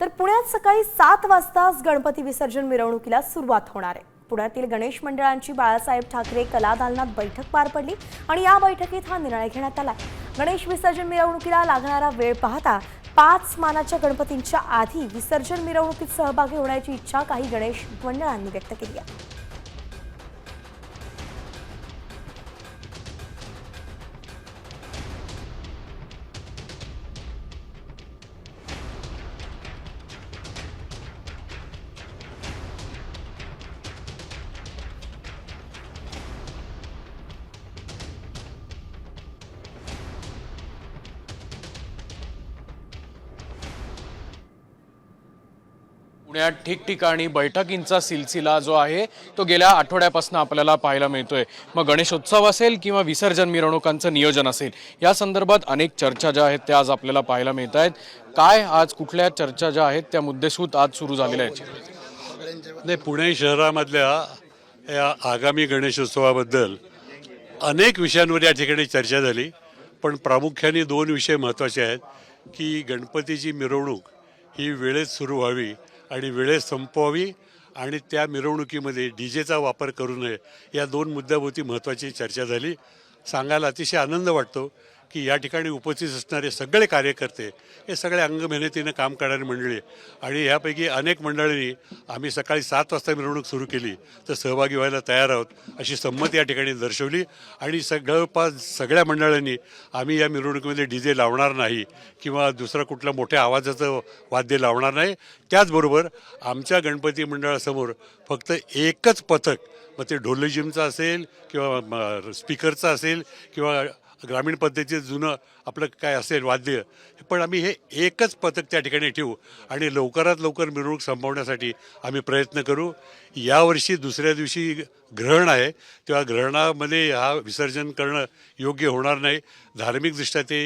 तर पुण्यात सकाळी सात वाजताच गणपती विसर्जन मिरवणुकीला सुरुवात होणार आहे. पुण्यातील गणेश मंडळांची बाळासाहेब ठाकरे कला दालनात बैठक पार पडली आणि या बैठकीत हा निर्णय घेण्यात आला. गणेश विसर्जन मिरवणुकीला लागणारा वेळ पाहता पाच मानाच्या गणपतींच्या आधी विसर्जन मिरवणुकीत सहभागी होण्याची इच्छा काही गणेश मंडळांनी व्यक्त केली आहे. पुण्यात ठिकठिकाणी बैठकींचा सिलसिला जो आहे तो गेल्या आठवड्यापासून आपल्याला पाहायला मिळतोय. मग गणेशोत्सव असेल किंवा विसर्जन मिरवणुकांचं नियोजन असेल या संदर्भात अनेक चर्चा ज्या आहेत त्या आज आपल्याला पाहायला मिळत आहेत काय आज कुठल्या चर्चा ज्या आहेत त्या मुद्देसूद आज सुरू झालेल्या आहेत? नाही पुणे शहरामधल्या या आगामी गणेशोत्सवाबद्दल अनेक विषयांवर या ठिकाणी चर्चा झाली. पण प्रामुख्याने दोन विषय महत्त्वाचे आहेत की गणपतीची मिरवणूक ही वेळेत सुरू व्हावी आणि वेळेत संपवावी आणि त्या मिरवणुकीमध्ये डी जेचा वापर करू नये. या दोन मुद्द्याभोवती महत्त्वाची चर्चा झाली. सांगायला अतिशय आनंद वाटतो. की या ठिकाणी उपस्थित असणारे सगळे कार्यकर्ते हे सगळे अंग मेहनतीनं काम करणारी मंडळी. आणि ह्यापैकी अनेक मंडळींनी आम्ही सकाळी सात वाजता मिरवणूक सुरू केली. तर सहभागी व्हायला तयार आहोत अशी संमती या ठिकाणी दर्शवली. आणि सगळपास सगळ्या मंडळांनी आम्ही या मिरवणुकीमध्ये डी जे लावणार नाही किंवा दुसरं कुठलं मोठ्या आवाजाचं वाद्य लावणार नाही. त्याचबरोबर आमच्या गणपती मंडळासमोर फक्त एकच पथक मग ते ढोलजिमचं असेल किंवा स्पीकरचं असेल किंवा ग्रामीण पद्धतीचं जुनं आपलं काय असेल वाद्य पण आम्ही हे एकच पथक त्या ठिकाणी ठेवू आणि लवकरात लवकर मिरवणूक संपवण्यासाठी आम्ही प्रयत्न करू. यावर्षी दुसऱ्या दिवशी ग्रहण आहे तेव्हा ग्रहणामध्ये हा विसर्जन करणं योग्य होणार नाही. धार्मिकदृष्ट्या ते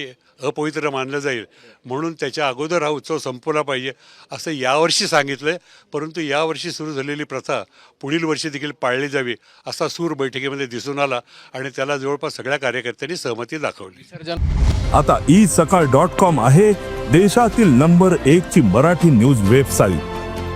अपवित्र मानलं जाईल. म्हणून त्याच्या अगोदर हा उत्सव संपवला पाहिजे असं यावर्षी सांगितलं आहे परंतु यावर्षी सुरू झालेली प्रथा पुढील वर्षी देखील पाळली जावी असा सूर बैठकीमध्ये दिसून आला आणि त्याला जवळपास सगळ्या कार्यकर्त्यांनी सहमती दाखवली. आता ई सकाळ डॉट कॉम आहे देशातील नंबर एक ची मराठी न्यूज वेबसाईट.